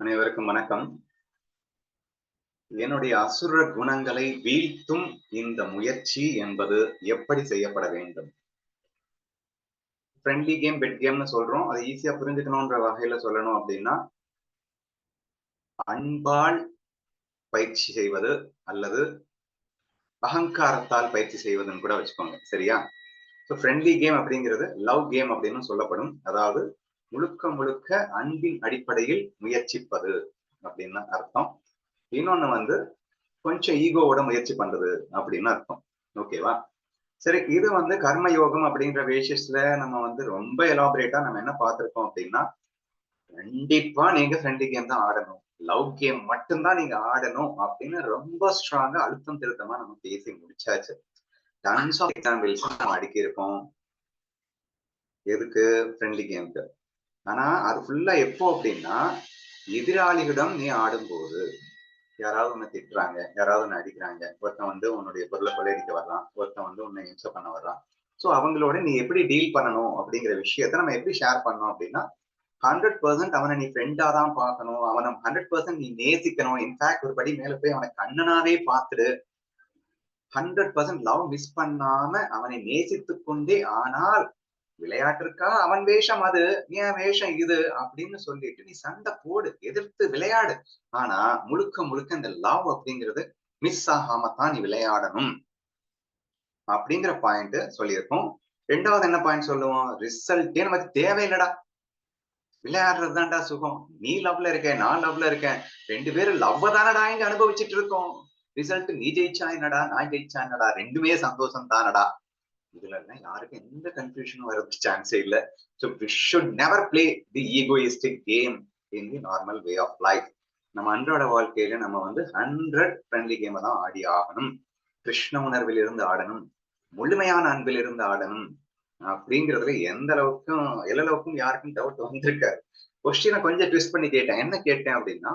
அனைவருக்கும் வணக்கம். என்னுடைய அசுர குணங்களை வீழ்த்தும் இந்த முயற்சி என்பது எப்படி செய்யப்பட வேண்டும்? ஃப்ரெண்ட்லி கேம் பெட் கேம்னு சொல்றோம். அதை ஈஸியா புரிஞ்சுக்கணும்ன்ற வகையில சொல்லணும் அப்படின்னா அன்பால் பயிற்சி செய்வது அல்லது அகங்காரத்தால் பயிற்சி செய்வதுன்னு கூட வச்சுக்கோங்க. சரியா? ஸோ ஃப்ரெண்ட்லி கேம் அப்படிங்கிறது லவ் கேம் அப்படின்னு சொல்லப்படும். அதாவது முழுக்க முழுக்க அன்பின் அடிப்படையில் முயற்சிப்பது அப்படின்னு அர்த்தம். இன்னொன்னு வந்து கொஞ்சம் ஈகோவோட முயற்சி பண்றது அப்படின்னு அர்த்தம். ஓகேவா சரி இது வந்து கர்மயோகம் அப்படிங்கிற பேசிஸ்ல நம்ம வந்து ரொம்ப எலாபரேட்டா நம்ம என்ன பார்த்திருக்கோம் அப்படின்னா கண்டிப்பா நீங்க ஃப்ரெண்ட்லி கேம் தான் ஆடணும். லவ் கேம் மட்டும்தான் நீங்க ஆடணும் அப்படின்னு ரொம்ப ஸ்ட்ராங்கா அழுத்தம் திருத்தமா நம்ம பேசி முடிச்சாச்சு. டன்ஸ் ஆஃப் எக்ஸாம்பிள்ஸ் நம்ம அடுக்கியிருக்கோம். எதுக்கு? ஃப்ரெண்ட்லி கேம்க்கு ஆனா அது ஃபுல்லா எப்போ அப்படின்னா எதிராளிகளிடம் நீ ஆடும்போது. யாராவது உன்னை திட்டுறாங்க யாராவது உன்னை அடிக்கிறாங்க. ஒருத்தன் வந்து உன்னுடைய பொருளை கொள்ளையடிக்க வர்றான். ஒருத்தன் வந்து உன்னை இம்சை பண்ண வர்றான். ஸோ அவங்களோட நீ எப்படி டீல் பண்ணணும் அப்படிங்கிற விஷயத்த நம்ம எப்படி ஷேர் பண்ணோம் அப்படின்னா ஹண்ட்ரட் பர்சன்ட் அவனை நீ ஃப்ரெண்டா தான் பார்க்கணும். அவனை ஹண்ட்ரட் பர்சன்ட் நீ நேசிக்கணும். இன்ஃபேக்ட் ஒரு படி மேல போய் அவனை கண்ணனாவே பார்த்துடு. ஹண்ட்ரட் பர்சன்ட் லவ் மிஸ் பண்ணாம அவனை நேசித்து கொண்டே ஆனால் விளையாட்டிற்கா? அவன் வேஷம் அது ஏன் வேஷம் இது? அப்படின்னு சொல்லிட்டு நீ சண்டை போடு எதிர்த்து விளையாடு. ஆனா முழுக்க முழுக்க இந்த லவ் அப்படிங்கிறது மிஸ் ஆகாம தான் நீ விளையாடணும். அப்படிங்கிற பாயிண்ட் சொல்லியிருக்கோம். ரெண்டாவது என்ன பாயிண்ட் சொல்லுவோம்? ரிசல்ட்டே நமக்கு தேவையில்லடா. விளையாடுறது தான்டா சுகம். நீ லவ்ல இருக்க நான் லவ்ல இருக்கேன். ரெண்டு பேரும் லவ் தானடா இங்க அனுபவிச்சுட்டு இருக்கோம். ரிசல்ட் நீ ஜெயிச்சா என்னடா? நான் ஜெயிச்சா என்னடா? ரெண்டுமே சந்தோஷம் தானடா இதுல எல்லாம் யாருக்கும் எந்த கன்ஃபியூஷனும் வரதுக்கு சான்ஸே இல்ல. So we should never play the egoistic game in the normal way of life நம்ம அன்றாட வாழ்க்கையில நம்ம வந்து ஹண்ட்ரட் ஃப்ரெண்ட்லி கேமை தான் ஆடி ஆகணும். கிருஷ்ண உணர்வில் இருந்து ஆடணும். முழுமையான அன்பில் இருந்து ஆடணும். அப்படிங்கிறதுல எந்த அளவுக்கும் எல்லா அளவுக்கும் யாருக்கும் டவுட் வந்திருக்காரு கொஸ்டினை கொஞ்சம் ட்விஸ்ட் பண்ணி கேட்டேன். என்ன கேட்டேன் அப்படின்னா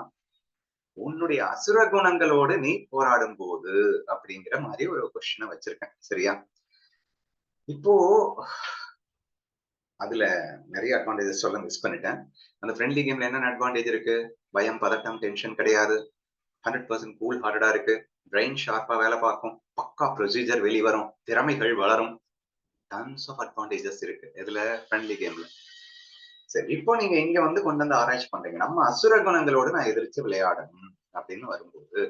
உன்னுடைய அசுர குணங்களோடு நீ போராடும் போது அப்படிங்கிற மாதிரி ஒரு கொஸ்டினை வச்சிருக்கேன். சரியா? இப்போ அதுல நிறைய அட்வான்டேஜஸ் சொல்ல மிஸ் பண்ணிட்டேன். அந்த ஃப்ரெண்ட்லி கேம்ல என்னென்ன அட்வான்டேஜ் இருக்கு? பயம் பதட்டம் டென்ஷன் கிடையாது. ஹண்ட்ரட் பர்சன்ட் கூல் ஹார்டடா இருக்கு. பிரெயின் ஷார்ப்பா வேலை பார்க்கும். பக்கா ப்ரொசீஜர் வெளிவரும். திறமைகள் வளரும். டன்ஸ் ஆஃப் அட்வான்டேஜஸ் இருக்கு இதுல ஃப்ரெண்ட்லி கேம்ல சரி இப்போ நீங்க இங்க வந்து கொண்டு வந்து ஆராய்ச்சி பண்றீங்க. நம்ம அசுர குணங்களோடு நான் எதிர்த்து விளையாடணும் அப்படின்னு வரும்போது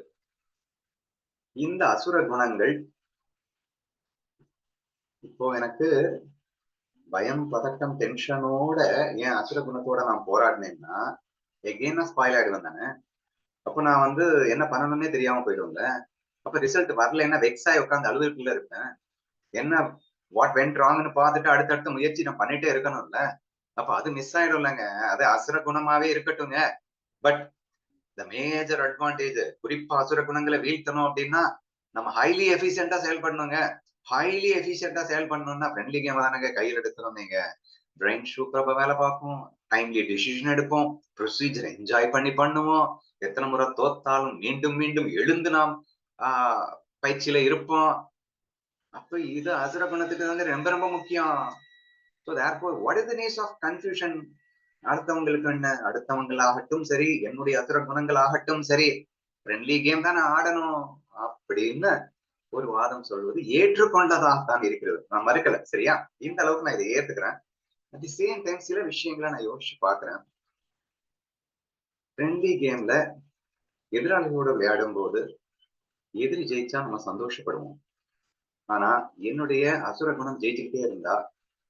இந்த அசுர குணங்கள் இப்போ எனக்கு பயம் பதட்டம் டென்ஷனோட ஏன் அசுர குணத்தோட நான் போராடினேன்னா எகெயின் நான் ஸ்பாயில் ஆயிடுவேன் தானே. அப்போ நான் வந்து என்ன பண்ணணும்னே தெரியாம போயிடுவேன்ல. அப்ப ரிசல்ட் வரலன்னா வெக்ஸ் ஆகி உட்காந்து அழுதுக்குள்ள இருப்பேன். என்ன வாட் வென்ட் ராங்னு பார்த்துட்டு அடுத்தடுத்த முயற்சி நான் பண்ணிட்டே இருக்கணும்ல. அப்ப அது மிஸ் ஆயிடும் இல்லைங்க அது அசுர குணமாவே இருக்கட்டுங்க பட் த மேஜர் அட்வான்டேஜ் குறிப்பா அசுர குணங்களை வீழ்த்தணும் அப்படின்னா நம்ம ஹைலி எஃபிஷியண்டா செயல்படணுங்க. ஹைலி எஃபிஷியண்டா சேல் பண்ணணும்னா ஃப்ரெண்ட்லி கேம் தானங்க கையில் எடுத்துரும் நீங்க பிரெயின் சூப்பரப்ப வேலை பார்க்கும். டைம்லி டிசிஷன் எடுப்போம். ப்ரொசீஜர் என்ஜாய் பண்ணி பண்ணுவோம். எத்தனை முறை தோத்தாலும் மீண்டும் மீண்டும் எழுந்து நாம் ஆஹ் பயிற்சியில இருப்போம். அப்ப இது அசுர குணத்துக்கு வந்து ரொம்ப ரொம்ப முக்கியம். So therefore what is the ness of confusion அடுத்தவங்களுக்கு என்ன? அடுத்தவங்களாகட்டும் சரி என்னுடைய அசுர குணங்களாகட்டும் சரி ஃப்ரெண்ட்லி கேம் தான் ஆடணும். அப்படின்னு ஒரு வாதம் சொல்வது ஏற்றுக்கொண்டதாக தான் இருக்கிறது. நான் மறுக்கல சரியா? இந்த அளவுக்கு நான் இதை ஏத்துக்கிறேன். அட் தி சேம் டைம் சில விஷயங்களை நான் யோசிச்சு பாக்குறேன் ஃப்ரெண்ட்லி கேம்ல எதிராளிகளோட விளையாடும் போது எதிரி ஜெயிச்சா நம்ம சந்தோஷப்படுவோம். ஆனா என்னுடைய அசுர குணம் ஜெயிச்சுக்கிட்டே இருந்தா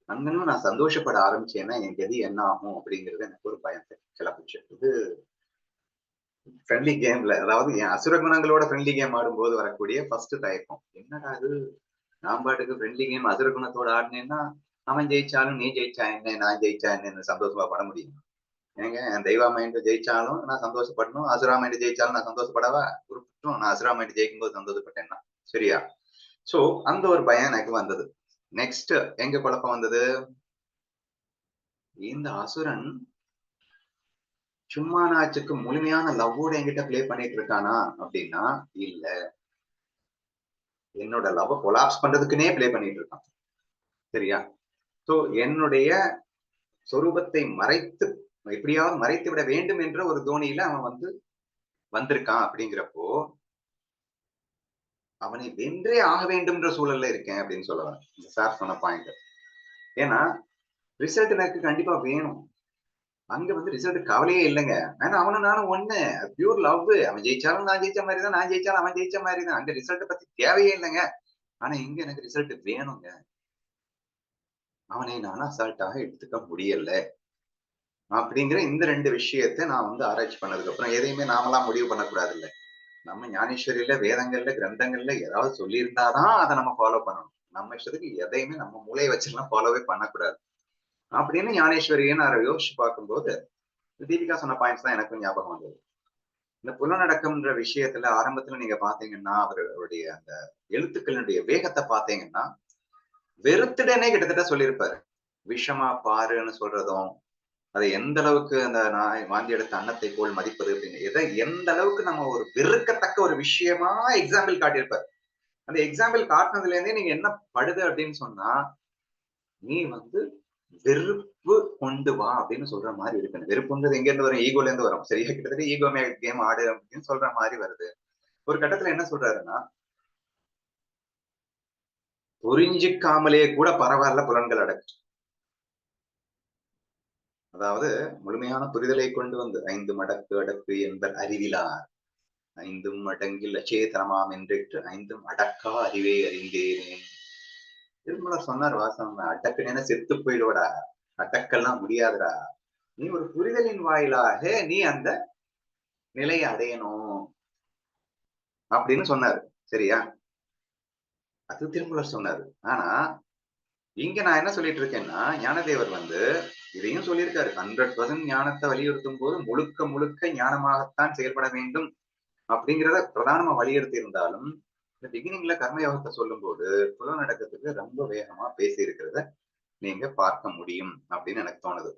அங்கன்னு நான் சந்தோஷப்பட ஆரம்பிச்சேன்னா என் கதி என்ன ஆகும் அப்படிங்கிறது எனக்கு ஒரு பயத்தை கிளப்பிச்சு. இது ஃப்ரெண்ட்லி கேம்ல அதாவது என் அசுர குணங்களோட ஃப்ரெண்ட்லி கேம் ஆடும்போது வரக்கூடிய ஃபர்ஸ்ட் தயக்கம். என்னடா அது நான் பாட்டுக்கு ஃப்ரெண்ட்லி கேம் அசுர குணத்தோட ஆடினேன்னா அவன் ஜெயிச்சாலும் நீ ஜெயிச்சா என்ன? நான் ஜெயிச்சா என்னன்னு சந்தோஷமா பட முடியும். ஏங்க என் தெய்வா மைண்ட் ஜெயிச்சாலும் நான் சந்தோஷப்படணும். அசுரா மைண்ட் ஜெயிச்சாலும் நான் சந்தோஷப்படவா? குறிப்பிட்டும் நான் அசுரா மைண்ட் ஜெயிக்கும் போது சந்தோஷப்பட்டேன்னா. சரியா? சோ அந்த ஒரு பயம் எனக்கு வந்தது. நெக்ஸ்ட் எங்க குழப்பம் வந்தது? இந்த அசுரன் சும்மா நாச்சுக்கு முழுமையான லவ்வோட என்கிட்ட பிளே பண்ணிட்டு இருக்கானா அப்படின்னா இல்ல. என்னோட லவ் கொலாப்ஸ் பண்றதுக்குனே பிளே பண்ணிட்டு இருக்கான். சரியா? சோ என்னுடைய சொரூபத்தை மறைத்து எப்படியாவது மறைத்து விட வேண்டும் என்ற ஒரு தோணியில அவன் வந்து வந்திருக்கான் அப்படிங்கிறப்போ அவனை வென்றே ஆக வேண்டும்ன்ற சூழல்ல இருக்கேன் அப்படின்னு சொல்லுவேன் இந்த சார் சொன்ன பாயிண்ட் ஏன்னா ரிசல்ட் எனக்கு கண்டிப்பா வேணும். அங்க வந்து ரிசல்ட் கவலையே இல்லைங்க. ஆனா அவனும் நானும் ஒண்ணு பியூர் லவ் அவன் ஜெயிச்சாலும் நான் ஜெயிச்ச மாதிரி தான் நான் ஜெயிச்சாலும் அவன் ஜெயிச்ச மாதிரி தான். அங்க ரிசல்ட் பத்தி தேவையே இல்லைங்க. ஆனா இங்க எனக்கு ரிசல்ட் வேணுங்க. அவனை நானும் அசால்ட்டாக எடுத்துக்க முடியல. அப்படிங்கிற இந்த ரெண்டு விஷயத்த நான் வந்து ஆராய்ச்சி பண்ணதுக்கு அப்புறம் எதையுமே நாமெல்லாம் முடிவு பண்ணக்கூடாது இல்ல நம்ம ஞானேஸ்வரியில வேதங்கள்ல கிரந்தங்கள்ல ஏதாவது சொல்லியிருந்தாதான் அதை நம்ம ஃபாலோ பண்ணணும். நம்ம இஷ்டத்துக்கு எதையுமே நம்ம மூளையை வச்சுலாம் ஃபாலோவே பண்ணக்கூடாது. அப்படின்னு ஞானேஸ்வரியன்னு நான் யோசிச்சு பார்க்கும்போது தீபிகா சொன்ன பாயிண்ட்ஸ் தான் எனக்கும் ஞாபகம் வந்தது. இந்த புலநடக்கம்ன்ற விஷயத்துல ஆரம்பத்துல நீங்க பாத்தீங்கன்னா அவருடைய அந்த எழுத்துக்களினுடைய வேகத்தை பாத்தீங்கன்னா வெறுத்துடனே கிட்டத்தட்ட சொல்லியிருப்பாரு. விஷமா பாருன்னு சொல்றதும் அதை எந்த அளவுக்கு அந்த நான் வாந்தி எடுத்த அன்னத்தை போல் மதிப்பது அப்படின்னு எதை எந்த அளவுக்கு நம்ம ஒரு வெறுக்கத்தக்க ஒரு விஷயமா எக்ஸாம்பிள் காட்டியிருப்பாரு. அந்த எக்ஸாம்பிள் காட்டினதுல இருந்தே நீங்க என்ன படுது அப்படின்னு சொன்னா நீ வந்து வெறுப்பு கொண்டு வா அப்படின்னு சொல்ற மாதிரி இருக்கு. வெறுப்புன்றது எங்க இருந்து வரும்? ஈகோல இருந்து வரும். சரியா? கிட்டத்தட்ட ஈகோ கேம் ஆடு அப்படின்னு சொல்ற மாதிரி வருது. ஒரு கட்டத்துல என்ன சொல்றாருன்னா புரிஞ்சிக்காமலே கூட பரவாயில்ல புலன்கள் அடக்கு அதாவது முழுமையான புரிதலை கொண்டு வந்து ஐந்து மடக்கு அடக்கு என்பர் அறிவிலார். ஐந்தும் அடங்கில் அச்சேதனமாம் என்றிட்டு ஐந்தும் அடக்கா அறிவே அறிந்தேனேன் திருமலர் சொன்னார் வாசம் அடக்குனேன செத்து போயிடுவடா அட்டக்கெல்லாம் முடியாதுடா. நீ ஒரு புரிதலின் வாயிலாக நீ அந்த நிலையை அடையணும் அப்படின்னு சொன்னாரு. சரியா? அது திருமலர் சொன்னாரு. ஆனா இங்க நான் என்ன சொல்லிட்டு இருக்கேன்னா ஞானதேவர் வந்து இதையும் சொல்லியிருக்காரு. ஹண்ட்ரட் பர்சன்ட் ஞானத்தை வலியுறுத்தும் போது முழுக்க முழுக்க ஞானமாகத்தான் செயல்பட வேண்டும் அப்படிங்கிறத பிரதானமா வலியுறுத்தி இருந்தாலும் இந்த பிகினிங்ல கர்மயோகத்தை சொல்லும் போது புலநடக்கத்துக்கு ரொம்ப வேகமா பேசி இருக்கிறத நீங்க பார்க்க முடியும் அப்படின்னு எனக்கு தோணுது.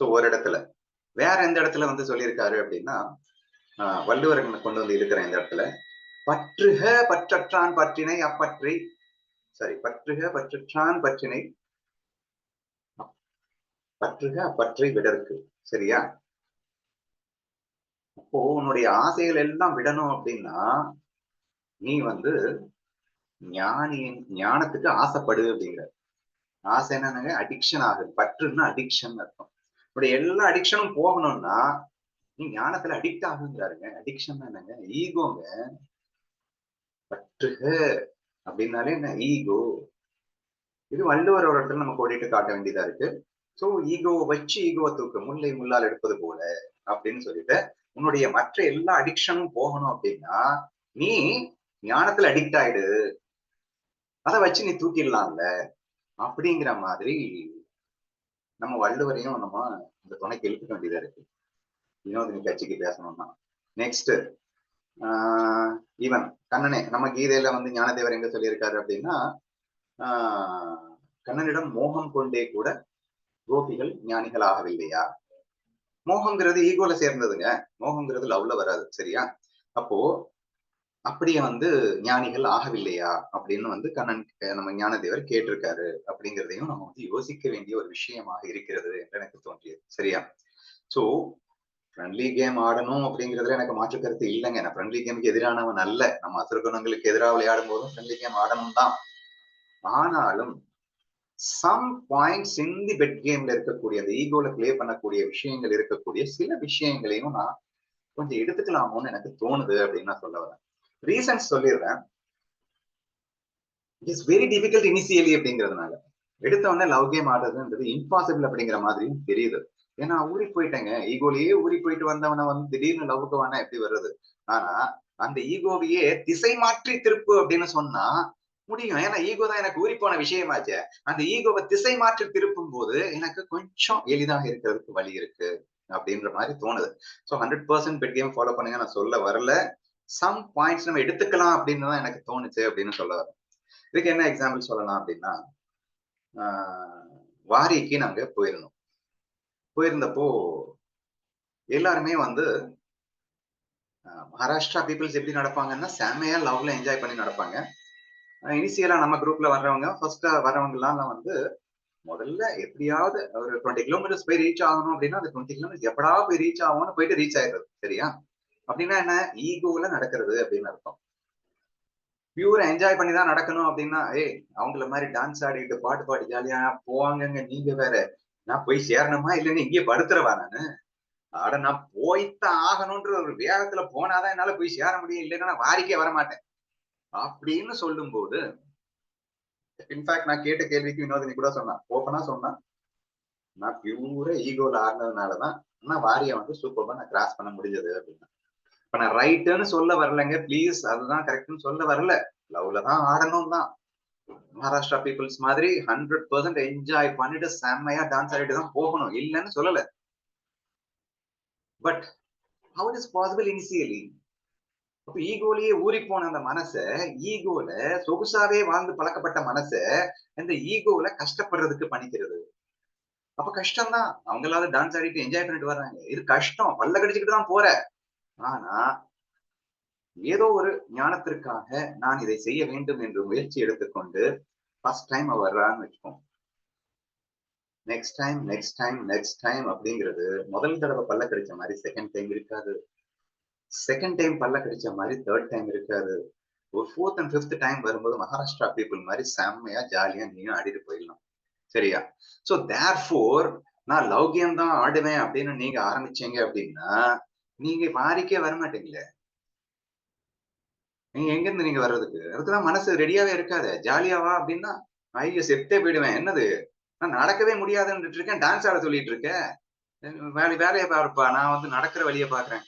சோ ஒரு இடத்துல வேற எந்த இடத்துல வந்து சொல்லியிருக்காரு அப்படின்னா ஆஹ் வள்ளுவர் கொண்டு வந்து இருக்கிற இந்த இடத்துல பற்றுக பற்றற்றான் பற்றினை அப்பற்றி சாரி பற்றுக பற்றற்றான் பற்றினை பற்றுக அப்பற்றை விடற்கு. சரியா? அப்போ உன்னுடைய ஆசைகள் எல்லாம் விடணும் அப்படின்னா நீ வந்து ஞானியின் ஞானத்துக்கு ஆசைப்படு அப்படிங்கிற. ஆசை என்னங்க அடிக்ஷன் ஆகுது. பற்றுன்னா அடிக்ஷன் அர்த்தம். இப்படி எல்லா அடிக்ஷனும் போகணும்னா நீ ஞானத்துல அடிக்ட் ஆகுங்கிறாருங்க. அடிக்ஷன் என்னங்க? ஈகோங்க பற்றுக அப்படின்னாலே என்ன? ஈகோ இது வள்ளுவர் ஒரு இடத்துல நம்ம கோடிட்டு காட்ட வேண்டியதா இருக்கு. சோ ஈகோவை வச்சு ஈகோவை தூக்க. முல்லை முள்ளால் எடுப்பது போல அப்படின்னு சொல்லிட்டு உன்னுடைய மற்ற எல்லா அடிக்ஷனும் போகணும் அப்படின்னா நீ ஞானத்துல அடிக்ட் ஆயிடு. அதை வச்சு நீ தூக்கிடலாம்ல. அப்படிங்கிற மாதிரி நம்ம வள்ளுவரையும் நம்ம இந்த துணைக்கு எழுப்பிக்க வேண்டியதா இருக்கு. வினோதினி கட்சிக்கு பேசணும்னா. நெக்ஸ்ட் ஆஹ் கண்ணனே நம்ம கீதையில வந்து ஞானதேவர் எங்க சொல்லியிருக்காரு அப்படின்னா ஆஹ் கண்ணனிடம் மோகம் கொண்டே கூட கோபிகள் ஞானிகள் ஆகவில்லையா? மோகங்கிறது ஈகோல சேர்ந்ததுங்க. மோகங்கிறது லவ்ல வராது. சரியா? அப்போ அப்படியே வந்து ஞானிகள் ஆகவில்லையா? அப்படின்னு வந்து கண்ணன் நம்ம ஞானதேவர் கேட்டிருக்காரு. அப்படிங்கிறதையும் நம்ம வந்து யோசிக்க வேண்டிய ஒரு விஷயமாக இருக்கிறது என்று எனக்கு தோன்றியது. சரியா? சோ ஃப்ரெண்ட்லி கேம் ஆடணும் அப்படிங்கிறதுல எனக்கு மாற்று கருத்து இல்லைங்க. நான் ஃப்ரெண்ட்லி கேமுக்கு எதிரானவன் அல்ல. நம்ம அசுரகுணங்களுக்கு எதிராக விளையாடும் போதும் ஃப்ரெண்ட்லி கேம் ஆடணும் தான் ஆனாலும் some points in the bet கேம்ல இருக்கக்கூடிய அந்த ஈகோல பிளே பண்ணக்கூடிய விஷயங்கள் இருக்கக்கூடிய சில விஷயங்களையும் நான் கொஞ்சம் எடுத்துக்கலாமோன்னு எனக்கு தோணுது அப்படின்னு நான் சொல்ல வரேன். ரீசன்ஸ் சொல்லிடுறேன். இட்ஸ் வெரி டிஃபிகல்ட் இனிஷியலி அப்படிங்கிறதுனால. எடுத்த உடனே லவ் கேம் ஆடுறதுன்றது இம்பாசிபிள் அப்படிங்கிற மாதிரியும் தெரியுது. ஏன்னா ஊறி போயிட்டேங்க. ஈகோலயே ஊறி போயிட்டு வந்தவனை வந்து திடீர்னு லவ்வுக்கு வேணா எப்படி வருது ஆனா அந்த ஈகோவையே திசை மாற்றி திருப்பு அப்படின்னு சொன்னா முடியும். ஏன்னா ஈகோ தான் எனக்கு ஊறி போன விஷயமாச்சே. அந்த ஈகோவை திசை மாற்றி திருப்பும் போது எனக்கு கொஞ்சம் எளிதாக இருக்கிறதுக்கு வழி இருக்கு அப்படின்ற மாதிரி தோணுது. So hundred percent bet game follow பண்ணுங்க. நான் சொல்ல வரல. சம் பாயிண்ட்ஸ் நம்ம எடுத்துக்கலாம் அப்படின்னு தான் எனக்கு தோணுச்சு அப்படின்னு சொல்ல வரேன். இதுக்கு என்ன எக்ஸாம்பிள் சொல்லலாம் அப்படின்னா வாரிக்கு நாங்க போயிருந்தோம். போயிருந்தப்போ எல்லாருமே வந்து மகாராஷ்டிரா பீப்புள்ஸ் எப்படி நடப்பாங்கன்னா செம்மையா லவ்ல என்ஜாய் பண்ணி நடப்பாங்க. இனிஷியலா நம்ம குரூப்ல வர்றவங்க ஃபர்ஸ்ட் வர்றவங்க எல்லாம் வந்து முதல்ல எப்படியாவது ஒரு டுவெண்ட்டி கிலோமீட்டர்ஸ் போய் ரீச் ஆகணும் அப்படின்னா அந்த டுவெண்ட்டி கிலோமீட்டர்ஸ் எப்படா போய் ரீச் ஆகும்னு போயிட்டு ரீச் ஆயிடுறது சரியா? அப்படின்னா என்ன? ஈகோல நடக்கிறது அப்படின்னு அர்த்தம். பியூர் என்ஜாய் பண்ணி தான் நடக்கணும் அப்படின்னா ஏய் அவங்கள மாதிரி டான்ஸ் ஆடிட்டு பாட்டு பாடி ஜாலியா போவாங்கங்க நீங்க வேற. நான் போய் சேரணுமா? இல்லைன்னு இங்கேயே படுத்துறவா நானு. ஆட நான் போய்த்தான் ஆகணும்ன்ற ஒரு வேகத்துல போனாதான் என்னால போய் சேர முடியும். இல்லைன்னா நான் வாரிக்கே வர மாட்டேன் அப்படின்னு சொல்லும் போது இன்ஃபேக்ட் நான் கேட்ட கேள்விக்கு வினோதினி கூட சொன்னான். ஓப்பனா சொன்னான். நான் பியூரா ஈகோல ஆடினதுனாலதான் நான் வாரியை வந்து சூப்பர்பா நான் கிராஸ் பண்ண முடிஞ்சது அப்படின்னா. இப்ப நான் ரைட்டுன்னு சொல்ல வரலங்க. ப்ளீஸ் அதுதான் கரெக்ட்னு சொல்ல வரல. லவ்ல தான் ஆடணும் தான். மகாராஷ்டிரா பீப்புள்ஸ் மாதிரி ஹண்ட்ரட் பர்சன்ட் என்ஜாய் பண்ணிட்டு செம்மையா டான்ஸ் ஆடிட்டு தான் போகணும். இல்லைன்னு சொல்லல. But how it is possible initially அப்ப ஈகோலயே ஊறி போன அந்த மனச ஈகோல சொகுசாவே வாழ்ந்து பழக்கப்பட்ட மனச இந்த ஈகோல கஷ்டப்படுறதுக்கு பண்ணிக்கிறது அப்ப கஷ்டம்தான். அவங்களால டான்ஸ் ஆடிட்டு என்ஜாய் பண்ணிட்டு வர்றாங்க. இது கஷ்டம். பல்ல கடிச்சுக்கிட்டு தான் போற. ஆனா ஏதோ ஒரு ஞானத்திற்காக நான் இதை செய்ய வேண்டும் என்று முயற்சி எடுத்துக்கொண்டு ஃபர்ஸ்ட் டைம் அவ வர்றான்னு வச்சுக்கோம் next time next time next time அப்படிங்கிறது முதல் தடவை பல்ல கடிச்ச மாதிரி செகண்ட் டைம் இருக்காது. செகண்ட் டைம் பல்ல கடிச்ச மாதிரி தேர்ட் டைம் இருக்காது. ஒரு ஃபோர்த் அண்ட் ஃபிஃப்த் டைம் வரும்போது மகாராஷ்டிரா பீப்புள் மாதிரி செம்மையா ஜாலியா நீயும் ஆடிட்டு போயிடலாம். சரியா? சோ தேர் ஃபோர் நான் லவ் கேம் தான் ஆடுவேன் அப்படின்னு நீங்க ஆரம்பிச்சீங்க அப்படின்னா நீங்க மாறிக்கே வர மாட்டீங்களே நீங்க எங்க இருந்து நீங்க வர்றதுக்கு? அதுக்குதான் மனசு ரெடியாவே இருக்காது. ஜாலியாவா அப்படின்னா ஐயோ செத்தே போயிடுவேன். என்னது? நான் நடக்கவே முடியாதுன்னு இருக்கேன். டான்ஸ் ஆட சொல்லிட்டு இருக்கேன். வேலை வேலையை பாருப்பா. நான் வந்து நடக்கிற வழியை பாக்குறேன்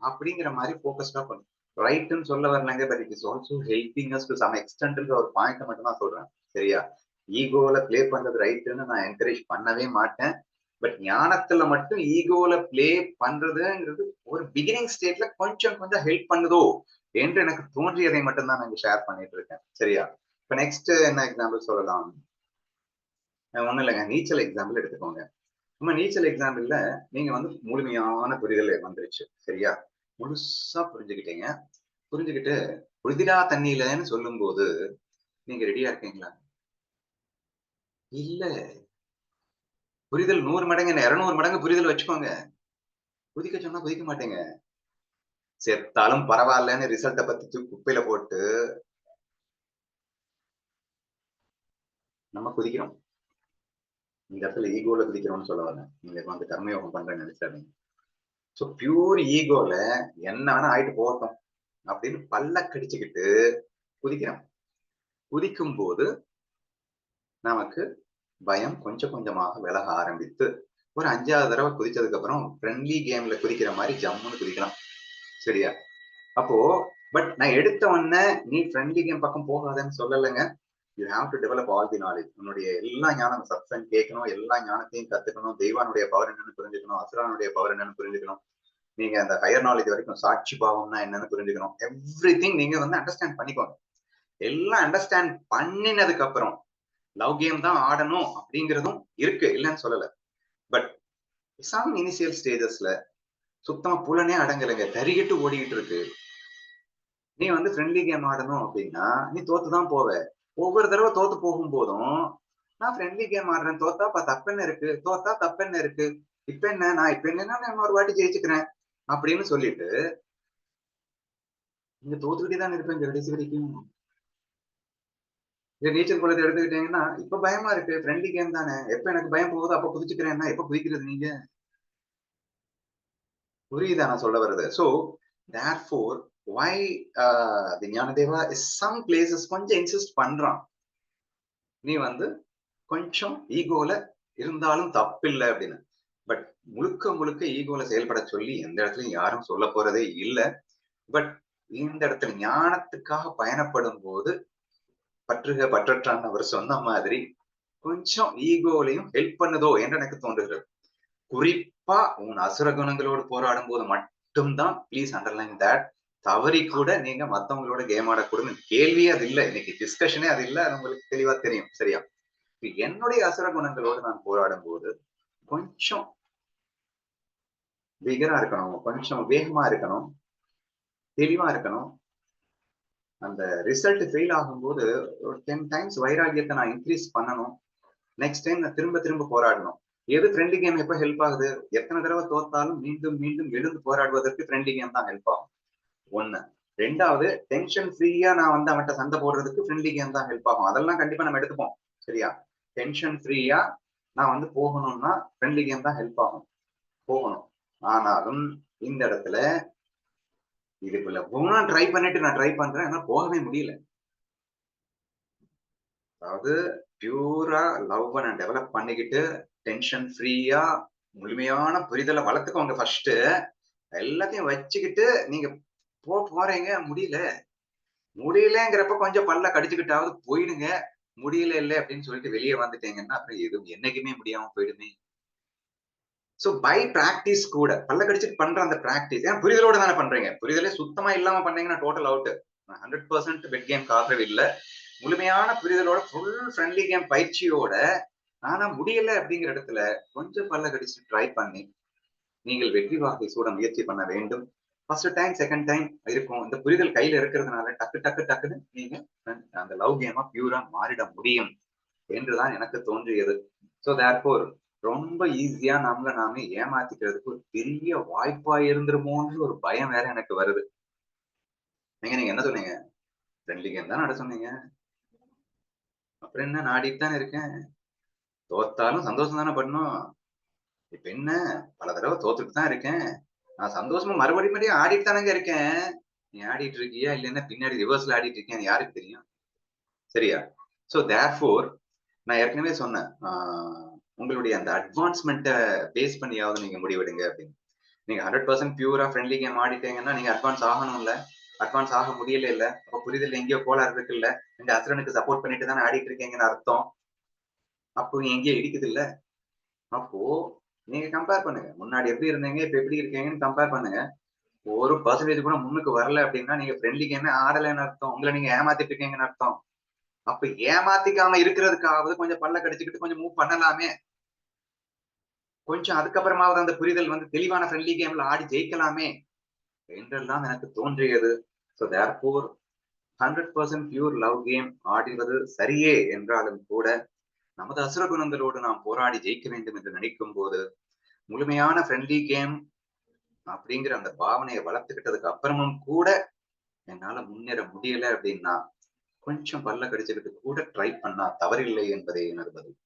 அப்படிங்கிற மாதிரி போக்கஸ்டா பண்ணும் ரைட்னு சொல்ல வரலங்க but it is also helping us to some எக்ஸ்டென்ட்ன்ற ஒரு பாயிண்ட் மட்டும் தான் சொல்றேன். சரியா? ஈகோல பிளே பண்றது ரைட்டுன்னு நான் என்கரேஜ் பண்ணவே மாட்டேன். பட் ஞானத்துல மட்டும் ஈகோல பிளே பண்றதுங்கிறது ஒரு பிகினிங் ஸ்டேட்ல கொஞ்சம் கொஞ்சம் ஹெல்ப் பண்ணுதோ என்று எனக்கு தோன்றியதை மட்டும் தான் நான் ஷேர் பண்ணிட்டு இருக்கேன். சரியா? இப்ப நெக்ஸ்ட் என்ன எக்ஸாம்பிள் சொல்லலாம்? ஒண்ணும் இல்லைங்க. நீச்சல் எக்ஸாம்பிள் எடுத்துக்கோங்க. நம்ம நீச்சல் எக்ஸாம்பிள்ல நீங்க வந்து முழுமையான புரிதல் வந்துருச்சு. சரியா? முழுசா புரிஞ்சுக்கிட்டீங்க. புரிஞ்சுக்கிட்டு உறுதிடா தண்ணியிலன்னு சொல்லும் போது நீங்க ரெடியா இருக்கீங்களா? இல்ல. புரிதல் நூறு மடங்கு இருநூறு மடங்கு புரிதல் வச்சுக்கோங்க. குதிக்க சொன்னா குதிக்க மாட்டேங்க. செத்தாலும் பரவாயில்லன்னு ரிசல்ட்டை பத்தி குப்பையில போட்டு நம்ம குதிக்கிறோம். இந்த இடத்துல ஈகோல குதிக்கிறோம்னு சொல்ல வரேன். நீங்க வந்து கர்மயோகம் பண்றேன்னு நினைச்சாதீங்க ஸோ பியூர் ஈகோல என்னன்னா ஆயிட்டு போகட்டும் அப்படின்னு பல்ல கடிச்சுக்கிட்டு குதிக்கிறோம். குதிக்கும் போது நமக்கு பயம் கொஞ்சம் கொஞ்சமாக விலக ஆரம்பித்து ஒரு அஞ்சாவது தடவை குதிச்சதுக்கு அப்புறம் ஃப்ரெண்ட்லி கேம்ல குதிக்கிற மாதிரி ஜம்முன்னு குதிக்கலாம். சரியா? அப்போ பட் நான் எடுத்த உடனே நீ ஃப்ரெண்ட்லி கேம் பக்கம் போகாதன்னு சொல்லலைங்க. You have to develop all the knowledge உன்னுடைய எல்லா ஞானம் சப்சன் கேட்கணும் எல்லா ஞானத்தையும் கத்துக்கணும் தெய்வானுடைய பவர் என்னன்னு புரிஞ்சுக்கணும் அசுரானுடைய பவர் என்னன்னு புரிஞ்சுக்கணும். நீங்க அந்த ஹையர் நாலேஜ் வரைக்கும் சாட்சி பாவம்னா என்னன்னு புரிஞ்சுக்கணும். எவ்ரி திங் நீங்க வந்து அண்டர்ஸ்டாண்ட் பண்ணிக்கோங்க. எல்லாம் அண்டர்ஸ்டாண்ட் பண்ணினதுக்கு அப்புறம் லவ் கேம் தான் ஆடணும் அப்படிங்கிறதும் இருக்கு இல்லைன்னு சொல்லல. பட் சம் இனிஷியல் ஸ்டேஜஸ்ல சுத்தமா புலனே அடங்கலைங்க. தறிகிட்டு ஓடிக்கிட்டு இருக்கு. நீ வந்து ஃப்ரெண்ட்லி கேம் ஆடணும் அப்படின்னா நீ தோத்து தான் போவ. ஒவ்வொரு தடவை தோத்து போகும் போதும் நான் ஃப்ரெண்ட்லி கேம் ஆடுறேன். தோத்தா தோத்தாப்பா தப்பென்ன இருக்கு? தோத்தா தப்பென்ன இருக்கு? இப்ப என்ன? நான் இப்ப என்ன நான் ஒரு வாட்டி ஜெயிச்சுக்கிறேன் அப்படின்னு சொல்லிட்டு நீங்க தோத்துக்கிட்டே தான் இருப்பேன் கடைசி வரைக்கும். நீச்சல் குளத்தை எடுத்துக்கிட்டீங்கன்னா இப்ப பயமா இருக்கு. ஃப்ரெண்ட்லி கேம் தானே. எப்ப எனக்கு பயம் போகுது அப்ப குதிச்சுக்கிறேன்னா எப்ப குதிக்கிறது நீங்க? புரியுதா நான் சொல்ல வர்றது? So therefore why the Gnanadeva is some places கொஞ்சம் இன்சிஸ்ட் பண்றான். நீ வந்து கொஞ்சம் ஈகோல இருந்தாலும் தப்பில்லை அப்படின்னு. பட் முழுக்க முழுக்க ஈகோல செயல்பட சொல்லி எந்த இடத்துலயும் யாரும் சொல்ல போறதே இல்லை. பட் இந்த இடத்துல ஞானத்துக்காக பயணப்படும் போது பற்றுக பற்றற்றான் அவர் சொன்ன மாதிரி கொஞ்சம் ஈகோலையும் ஹெல்ப் பண்ணுதோ என்று எனக்கு தோன்றுகிறது. குறிப்பா உன் அசுர குணங்களோடு போராடும் போது மட்டும்தான் ப்ளீஸ் அண்டர்லைன் தட் தவறி கூட நீங்க மத்தவங்களோட கேம் ஆடக்கூடாது கேள்வியே அது இல்லை. இன்னைக்கு டிஸ்கஷனே அது இல்லை. அது உங்களுக்கு தெளிவா தெரியும். சரியா? என்னுடைய அசுர குணங்களோடு நான் போராடும் போது கொஞ்சம் பிகரா இருக்கணும். கொஞ்சம் வேகமா இருக்கணும். தெளிவா இருக்கணும். அந்த ரிசல்ட் ஃபெயில் ஆகும்போது ஒரு டென் டைம்ஸ் வைராகியத்தை நான் இன்க்ரீஸ் பண்ணணும். நெக்ஸ்ட் டைம் நான் திரும்ப திரும்ப போராடணும். எது ஃப்ரெண்ட்லி கேம் எப்போ ஹெல்ப் ஆகுது? எத்தனை தடவை தோத்தாலும் மீண்டும் மீண்டும் எழுந்து போராடுவதற்கு ஃப்ரெண்ட்லி கேம் தான் ஹெல்ப் ஆகும். ஒன்று ரெண்டாவது டென்ஷன் ஃப்ரீயா நான் வந்து அவன்கிட்ட சண்டை போடுறதுக்கு ஃப்ரெண்ட்லி கேம் தான் ஹெல்ப் ஆகும். அதெல்லாம் கண்டிப்பா நம்ம எடுத்துப்போம். சரியா? டென்ஷன் ஃப்ரீயா நான் வந்து போகணும்னா ஃப்ரெண்ட்லி கேம் தான் ஹெல்ப் ஆகும். போகணும். ஆனாலும் இந்த இடத்துல இதுக்குள்ள போகணும் ட்ரை பண்ணிட்டு நான் ட்ரை பண்றேன். ஆனா போகவே முடியல. அதாவது பியூரா லவ் நான் டெவலப் பண்ணிக்கிட்டு டென்ஷன் ஃப்ரீயா முழுமையான புரிதலை வளர்த்துக்கோங்க ஃபர்ஸ்ட் எல்லாத்தையும் வச்சுக்கிட்டு நீங்க போ போறீங்க. முடியல. முடியலங்கிறப்ப கொஞ்சம் பல்ல கடிச்சுக்கிட்டாவது போயிடுங்க. முடியல இல்லை அப்படின்னு சொல்லிட்டு வெளியே வந்துட்டீங்கன்னா அப்புறம் எதுவும் என்னைக்குமே முடியாம போயிடுமே. ஸோ பை ப்ராக்டிஸ் கூட பல்ல கடிச்சிட்டு பண்ற அந்த ப்ராக்டிஸ் ஏன் புரிதலோட தானே பண்றீங்க. புரிதலே சுத்தமா இல்லாம பண்ணீங்கன்னா total out hundred percent bad game ஆதரவு இல்லை. முழுமையான புரிதலோட ஃபுல் ஃப்ரெண்ட்லி கேம் பயிற்சியோட ஆனா முடியல அப்படிங்கிற இடத்துல கொஞ்சம் பல்ல கடிச்சு ட்ரை பண்ணி நீங்கள் வெற்றி வாகை சூட முயற்சி பண்ண வேண்டும். ஃபர்ஸ்ட் டைம் செகண்ட் டைம் இருக்கும். இந்த புரிதல் கையில இருக்கிறதுனால டக்கு டக்கு டக்குன்னு நீங்க அந்த லவ் கேமா பியூரா மாறிட முடியும். என்றுதான் எனக்கு தோன்றியது. ஸோ தேர்ஃபோர் ரொம்ப ஈஸியா நம்மள நாமே ஏமாத்திக்கிறதுக்கு ஒரு பெரிய வாய்ப்பா இருந்துருமோன்னு ஒரு பயம் வேற எனக்கு வருது. நீங்க நீங்க என்ன சொன்னீங்க? ஃப்ரெண்ட்லி கேம் தான் நட சொன்னீங்க. அப்புறம் என்ன? நாடிட்டு தானே இருக்கேன். தோத்தாலும் சந்தோஷம் தானே பண்ணும் இப்ப என்ன? பல தடவை தோத்துட்டு தான் இருக்கேன். நான் சந்தோஷமா மறுபடியும் மறுபடியும் ஆடிட்டு தானங்க இருக்கேன். நீ ஆடிட்டு இருக்கியா? இல்லைன்னா பின்னாடி ரிவர்ஸ்ல ஆடிட்டு இருக்கேன் யாருக்கு தெரியும்? சரியா? சோ தேர்ஃபோர் நான் ஏற்கனவே சொன்னேன். உங்களுடைய அந்த அட்வான்ஸ்மெண்ட்டை பேஸ் பண்ணியாவது நீங்க முடிவெடுங்க அப்படின்னு. நீங்க ஹண்ட்ரட் பர்சன்ட் பியூரா ஃப்ரெண்ட்லி கேம் ஆடிட்டீங்கன்னா நீங்க அட்வான்ஸ் ஆகணும்ல. அட்வான்ஸ் ஆக முடியல இல்ல அப்ப புரிதல் எங்கேயோ கோளாறு இருக்கு இல்ல இந்த அசுரனுக்கு சப்போர்ட் பண்ணிட்டு தானே ஆடிட்டு இருக்கீங்கன்னு அர்த்தம். அப்போ எங்கேயோ இடிக்குது இல்ல அப்போ நீங்க கம்பேர் பண்ணுங்க. முன்னாடி எப்படி இருந்தீங்க இப்ப எப்படி இருக்கீங்கன்னு கம்பேர் பண்ணுங்க. ஒரு பர்சன்டேஜ் கூட முன்னுக்கு வரல அப்படின்னா நீங்க ஃப்ரெண்ட்லி கேமே ஆடலைன்னு அர்த்தம். உங்களை நீங்க ஏமாத்திட்டு இருக்கீங்கன்னு அர்த்தம். அப்ப ஏமாத்திக்காம இருக்கிறதுக்காவது கொஞ்சம் பல்ல கடிச்சுக்கிட்டு கொஞ்சம் மூவ் பண்ணலாமே. கொஞ்சம் அதுக்கப்புறமாவது அந்த புரிதல் வந்து தெளிவான ஃப்ரெண்ட்லி கேம்ல ஆடி ஜெயிக்கலாமே என்றெல்லாம் எனக்கு தோன்றியது. So therefore hundred percent pure love game ஆடுவது சரியே என்றாலும் கூட நமது அசுர குணங்களோடு நாம் போராடி ஜெயிக்க வேண்டும் என்று நினைக்கும் போது முழுமையான ஃப்ரெண்ட்லி கேம் அப்படிங்கிற அந்த பாவனையை வளர்த்துக்கிட்டதுக்கு அப்புறமும் கூட என்னால முன்னேற முடியல அப்படின்னா கொஞ்சம் பல்ல கடிச்சுக்கிட்டு கூட ட்ரை பண்ணா தவறில்லை என்பதே எனது பதில்.